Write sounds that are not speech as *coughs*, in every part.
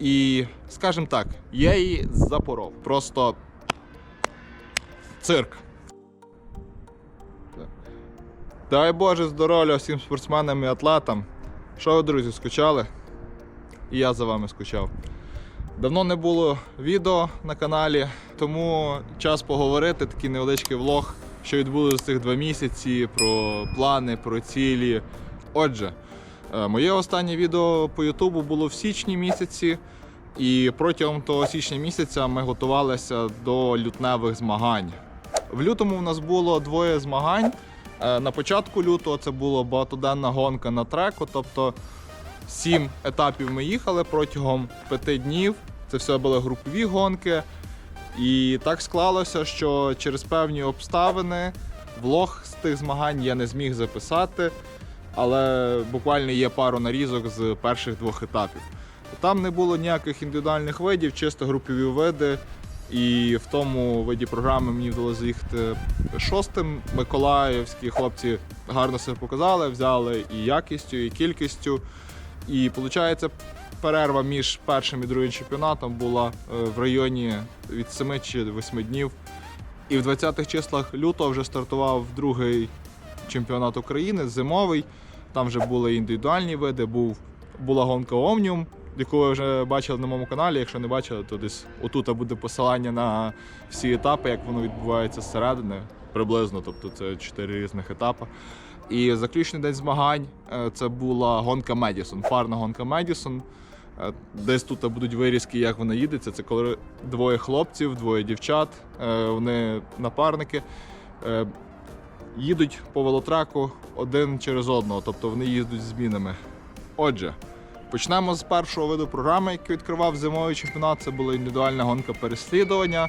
І, скажімо так, я її запоров. Просто цирк. Дай Боже здоров'я всім спортсменам і атлетам. Що ви, друзі, скучали? І я за вами скучав. Давно не було відео на каналі, тому час поговорити, такий невеличкий влог, що відбулося цих два місяці, про плани, про цілі. Отже, моє останнє відео по Ютубу було в січні місяці, і протягом того січня місяця ми готувалися до лютневих змагань. В лютому в нас було двоє змагань. Е, На початку лютого це була багатоденна гонка на треку, тобто сім етапів ми їхали протягом п'яти днів. Це все були групові гонки. І так склалося, що через певні обставини влог з тих змагань я не зміг записати, але буквально є пару нарізок з перших двох етапів. Там не було ніяких індивідуальних видів, чисто групові види. І в тому виді програми мені вдалося заїхати шостим. Миколаївські хлопці гарно себе показали, взяли і якістю, і кількістю. І виходить, перерва між першим і другим чемпіонатом була е, в районі від 7 чи 8 днів. І в 20-х числах лютого вже стартував другий чемпіонат України, зимовий. Там вже були індивідуальні види, був, була гонка Omnium, яку ви вже бачили на моєму каналі. Якщо не бачили, то десь отут буде посилання на всі етапи, як воно відбувається зсередини, приблизно, тобто це чотири різних етапи. І заключний день змагань е, це була гонка Медісон, парна гонка Медісон. Е, Десь тут будуть вирізки, як вона їдеться. Це коли двоє хлопців, двоє дівчат, е, вони напарники. Їдуть по велотреку один через одного, тобто вони їздять змінами. Отже, почнемо з першого виду програми, який відкривав зимовий чемпіонат. Це була індивідуальна гонка переслідування.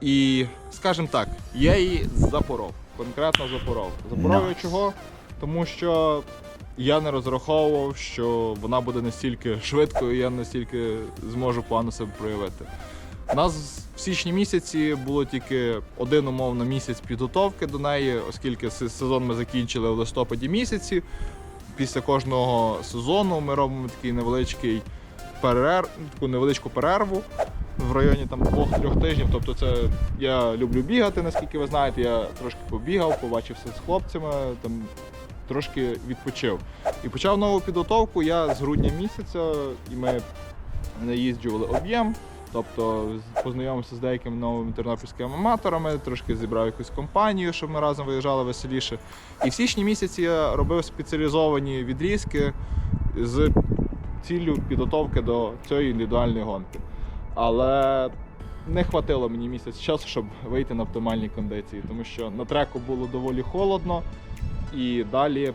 І, скажімо так, я її запоров. Конкретно запоров. Запоров я чого? Тому що я не розраховував, що вона буде настільки швидкою, я настільки зможу погано себе проявити. Нас в січні місяці було тільки один умовно місяць підготовки до неї, оскільки сезон ми закінчили в листопаді місяці. Після кожного сезону ми робимо такий невеличкий перер... таку невеличку перерву в районі там двох-трьох тижнів. Тобто, це я люблю бігати, наскільки ви знаєте. Я трошки побігав, побачився з хлопцями, там трошки відпочив. І почав нову підготовку я з грудня місяця, і ми наїзджували об'єм. Тобто познайомився з деякими новими тернопільськими аматорами, трошки зібрав якусь компанію, щоб ми разом виїжджали веселіше. І в січні місяці я робив спеціалізовані відрізки з ціллю підготовки до цієї індивідуальної гонки. Але не хватило мені місяць часу, щоб вийти на оптимальні кондиції, тому що на треку було доволі холодно, і далі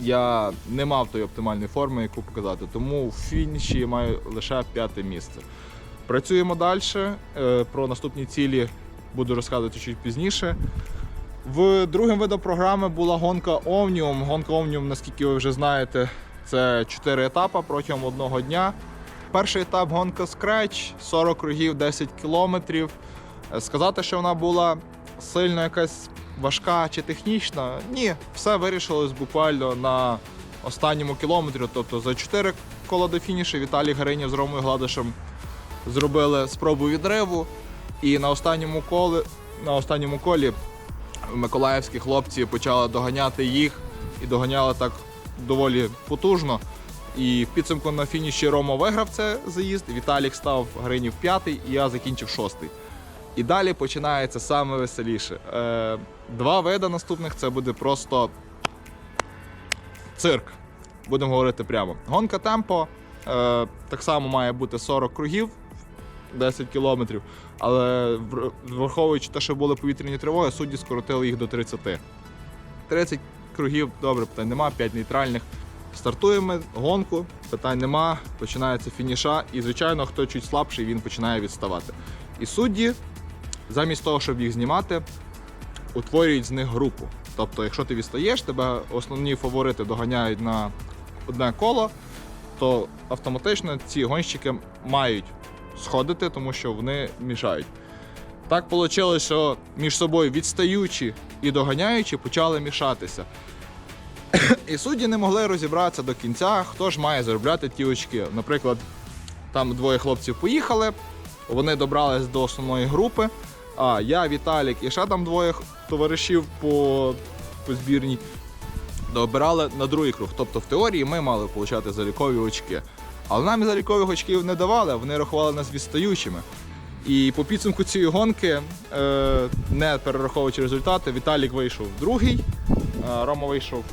я не мав тої оптимальної форми, яку показати. Тому в фініші я маю лише п'яте місце. Працюємо далі. Е, Про наступні цілі буду розказувати чуть пізніше. В другим видом програми була гонка Omnium. Гонка Omnium, наскільки ви вже знаєте, це 4 етапи протягом одного дня. Перший етап гонка Scratch, 40 кругів, 10 кілометрів. Е, Сказати, що вона була сильно якась важка чи технічна, ні, все вирішилось буквально на останньому кілометрі. Тобто за 4 кола до фінішу Віталій Гаринів з Ромою Гладишем зробили спробу відриву. І на останньому колі, на останньому колі миколаївські хлопці почали доганяти їх і доганяли так доволі потужно. І в підсумку на фініші Рома виграв це заїзд, Віталік став Гринів п'ятий, і я закінчив шостий. І далі починається саме веселіше. Е, два види наступних це буде просто цирк. Будемо говорити прямо. Гонка темпо е, так само має бути 40 кругів, 10 кілометрів. Але враховуючи те, що були повітряні тривоги, судді скоротили їх до 30. 30 кругів, добре, питань нема, 5 нейтральних. Стартуємо гонку, питань нема, починається фініша, і, звичайно, хто чуть слабший, він починає відставати. І судді, замість того, щоб їх знімати, утворюють з них групу. Тобто, якщо ти відстаєш, тебе основні фаворити доганяють на одне коло, то автоматично ці гонщики мають сходити, тому що вони мішають. Так вийшло, що між собою відстаючі і доганяючі почали мішатися. І судді не могли розібратися до кінця, хто ж має заробляти ті очки. Наприклад, Там двоє хлопців поїхали, вони добрались до основної групи. А я, Віталік і ще там двоє товаришів по, по збірній добирали на другий круг. Тобто в теорії ми мали отримати залікові очки. Але нам залікових очків не давали, вони рахували нас відстаючими. І по підсумку цієї гонки, е, не перераховуючи результати, Віталік вийшов другий, Рома вийшов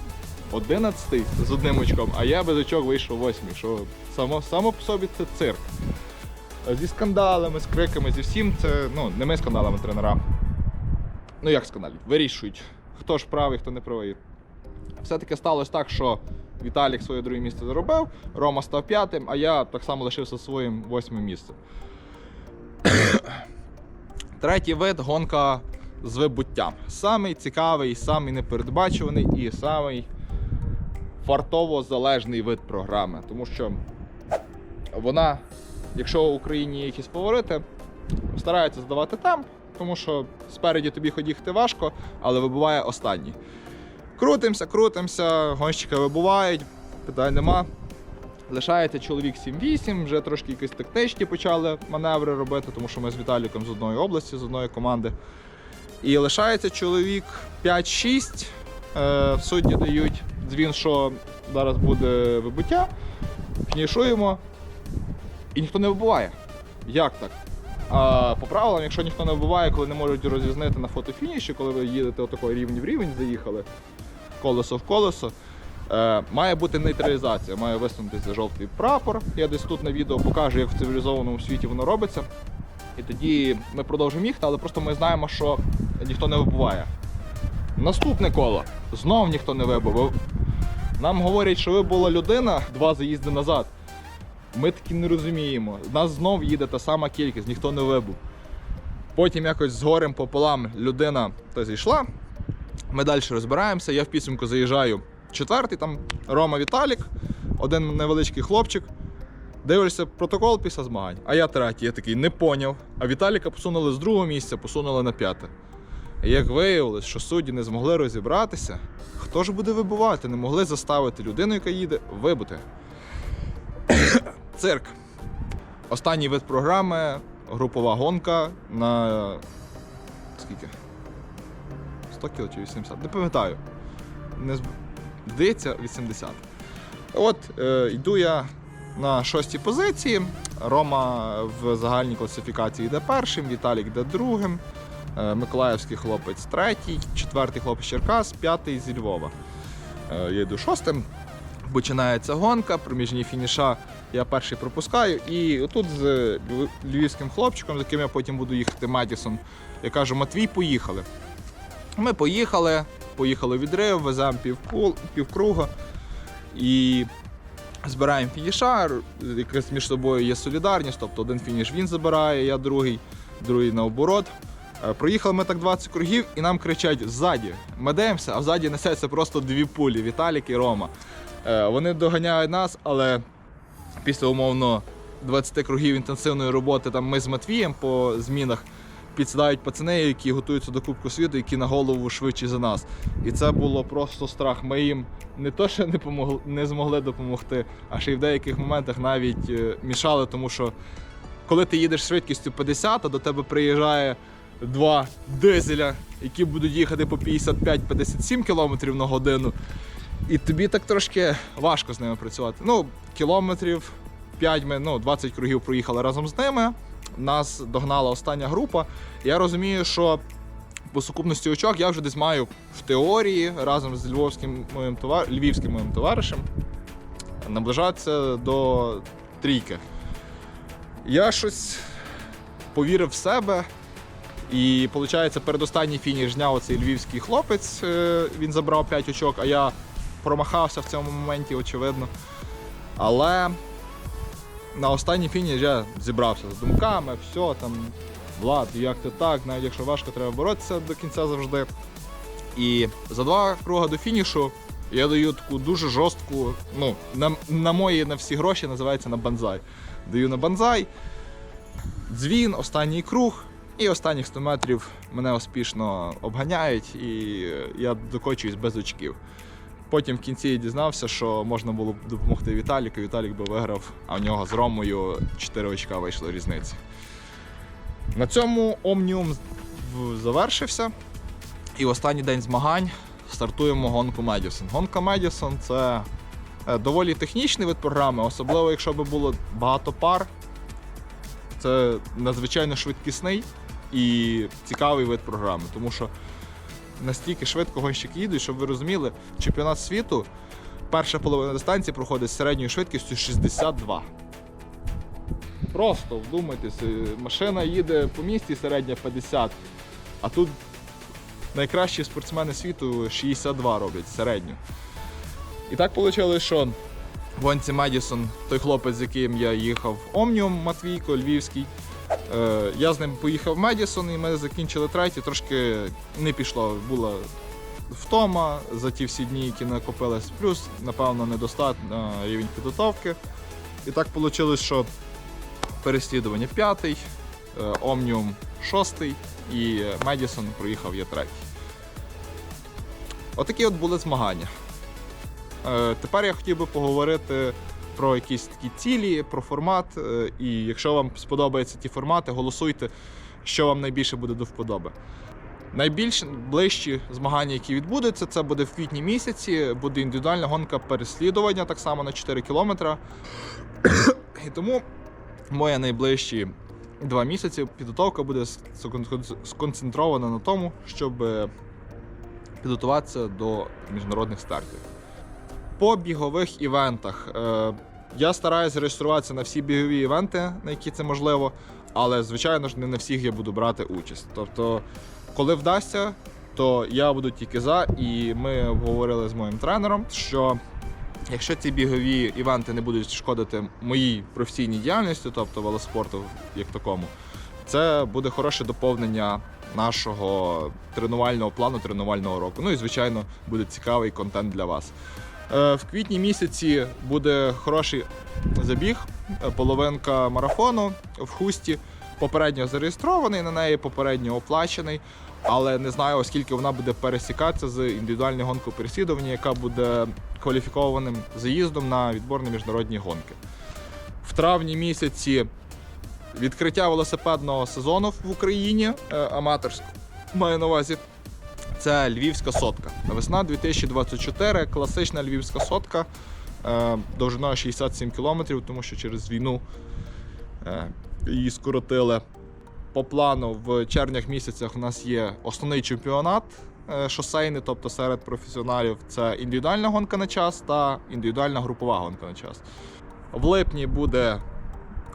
одинадцятий з одним очком, а я без очок вийшов восьмий, що само, само по собі це цирк. Зі скандалами, з криками, зі всім це ну, не ми скандалами тренера. Ну як скандалів? Вирішують, хто ж правий, хто не правий. Все-таки сталося так, що Віталік своє друге місце заробив, Рома став п'ятим, а я так само лишився своїм восьмим місцем. *coughs* Третій вид гонка з вибуттям. Самий цікавий, самий непередбачуваний і самий фартово залежний вид програми. Тому що вона, якщо в Україні є якісь фаворити, стараються здавати темп, тому що спереді тобі ходіти важко, але вибуває останній. Крутимося, крутимося, гонщика вибувають, питань нема. Лишається чоловік 7-8, вже трошки якісь тактичні почали маневри робити, тому що ми з Віталіком з одної області, з одної команди. І лишається чоловік 5-6. Е, судді дають дзвін, що зараз буде вибуття. Фінішуємо. І ніхто не вибуває. Як так? А по правилам, якщо ніхто не вбиває, коли не можуть розрізнити на фотофініші, коли ви їдете отакої рівень в рівень, заїхали колесо в колесо, е, має бути нейтралізація, має висунутися жовтий прапор. Я десь тут на відео покажу, як в цивілізованому світі воно робиться. І тоді ми продовжимо їхати, але просто ми знаємо, що ніхто не вибуває. Наступне коло. Знов ніхто не вибив. Нам говорять, що вибула людина два заїзди назад. Ми таки не розуміємо. Нас знов їде та сама кількість, ніхто не вибув. Потім якось з горем пополам людина зійшла. Ми далі розбираємося. Я в підсумку заїжджаю четвертий, там Рома Віталік, один невеличкий хлопчик. Дивишся протокол після змагань. А я третій, я такий не поняв. А Віталіка посунули з другого місця, посунули на п'яте. І як виявилось, що судді не змогли розібратися, хто ж буде вибивати? Не могли заставити людину, яка їде, вибути. *coughs* Цирк. Останній вид програми групова гонка на скільки? 100 кіл чи 80? Не пам'ятаю. Не зб... Здається, 80. От е, йду я на шостій позиції. Рома в загальній класифікації йде першим, Віталік йде другим, е, Миколаївський хлопець третій, четвертий хлопець Черкас, п'ятий зі Львова. Е, я йду шостим. Починається гонка, проміжні фініша я перший пропускаю. І тут з львівським хлопчиком, з яким я потім буду їхати, Медісон, я кажу, Матвій, поїхали. Ми поїхали, поїхали в відрив, веземо півкул, півкруга і збираємо фініша. р- Якась між собою є солідарність, тобто один фініш він забирає, я другий, другий наоборот. Е, Проїхали ми так 20 кругів і нам кричать ззаді. Ми дивимося, а ззаді несеться просто дві пулі Віталік і Рома. Е, Вони доганяють нас, але після умовно 20 кругів інтенсивної роботи там ми з Матвієм по змінах підсідають пацани, які готуються до Кубку світу, які на голову швидші за нас. І це було просто страх. Ми їм не то, що не, помогли, не змогли допомогти, а ще й в деяких моментах навіть е, мішали, тому що коли ти їдеш швидкістю 50, а до тебе приїжджає два дизеля, які будуть їхати по 55-57 км на годину. І тобі так трошки важко з ними працювати. Ну, кілометрів 5 ми, ну, 20 кругів проїхали разом з ними. Нас догнала остання група. Я розумію, що по сукупності очок я вже десь маю в теорії разом з львовським моїм товар... львівським моїм товаришем наближатися до трійки. Я щось повірив в себе. І виходить, передостанній фініш дня оцей львівський хлопець. е, Він забрав 5 очок, а я промахався в цьому моменті, очевидно. Але на останній фініш я зібрався з думками, все там, Влад, як ти так, навіть якщо важко, треба боротися до кінця завжди. І за два круга до фінішу я даю таку дуже жорстку, ну, на, на мої на всі гроші називається на банзай. Даю на банзай, дзвін, останній круг, і останніх 100 метрів мене успішно обганяють, і я докочуюсь без очків. Потім в кінці я дізнався, що можна було б допомогти Віталіку. Віталік би виграв, а в нього з Ромою 4 очка вийшло різниці. На цьому Омніум завершився. І останній день змагань стартуємо гонку Медісон. Гонка Медісон це е, доволі технічний вид програми, особливо якщо би було багато пар. Це надзвичайно швидкісний і цікавий вид програми, тому що настільки швидко гонщики їдуть, щоб ви розуміли, чемпіонат світу перша половина дистанції проходить з середньою швидкістю 62. Просто вдумайтесь, е, машина їде по місті середня 50, а тут найкращі спортсмени світу 62 роблять середню. І так вийшло, що в гонці Медісон, той хлопець, з яким я їхав, Омніум Матвійко, Львівський. Е, я з ним поїхав в Медісон і ми закінчили третій. Трошки не пішло, була втома за ті всі дні, які накопились. Плюс, напевно, недостатньо рівень підготовки. І так вийшло, що переслідування п'ятий, е, Омніум шостий і Медісон проїхав я третій. Отакі от були змагання. Е, Тепер я хотів би поговорити про якісь такі цілі, про формат. е, І якщо вам сподобаються ті формати, голосуйте, що вам найбільше буде до вподоби. Найбільш ближчі змагання, які відбудуться, це буде в квітні місяці, буде індивідуальна гонка переслідування, так само на 4 кілометра. І тому мої найближчі два місяці підготовка буде сконцентрована на тому, щоб е, підготуватися до міжнародних стартів. По бігових івентах е, я стараюся реєструватися на всі бігові івенти, на які це можливо, але звичайно ж не на всіх я буду брати участь. Тобто, коли вдасться, то я буду тільки за, і ми обговорили з моїм тренером, що якщо ці бігові івенти не будуть шкодити моїй професійній діяльності, тобто велоспорту як такому, це буде хороше доповнення нашого тренувального плану, тренувального року. Ну і звичайно буде цікавий контент для вас. Е, В квітні місяці буде хороший забіг, е, половинка марафону в хусті. Попередньо зареєстрований, на неї попередньо оплачений, але не знаю, оскільки вона буде пересікатися з індивідуальною гонкою переслідування, яка буде кваліфікованим заїздом на відборні міжнародні гонки. В травні місяці відкриття велосипедного сезону в Україні е, аматорського маю на увазі. Це львівська сотка. Весна 2024, класична львівська сотка е, довжиною 67 кілометрів, тому що через війну е, її скоротили. По плану в червнях місяцях у нас є основний чемпіонат е, шосейний, тобто серед професіоналів це індивідуальна гонка на час та індивідуальна групова гонка на час. В липні буде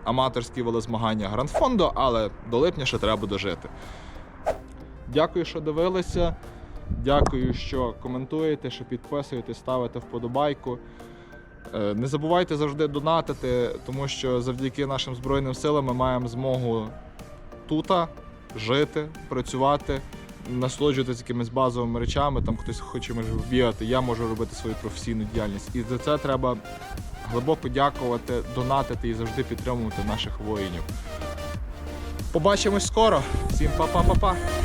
аматорські велозмагання Гранд-фонду, але до липня ще треба дожити. Дякую, що дивилися. Дякую, що коментуєте, що підписуєте, ставите вподобайку. Е, Не забувайте завжди донатити, тому що завдяки нашим Збройним силам ми маємо змогу тут жити, працювати, насолоджуватися якимись базовими речами. Там хтось хоче може бігати, я можу робити свою професійну діяльність. І за це треба глибоко дякувати, донатити і завжди підтримувати наших воїнів. Побачимось скоро. Всім па-па-па-па!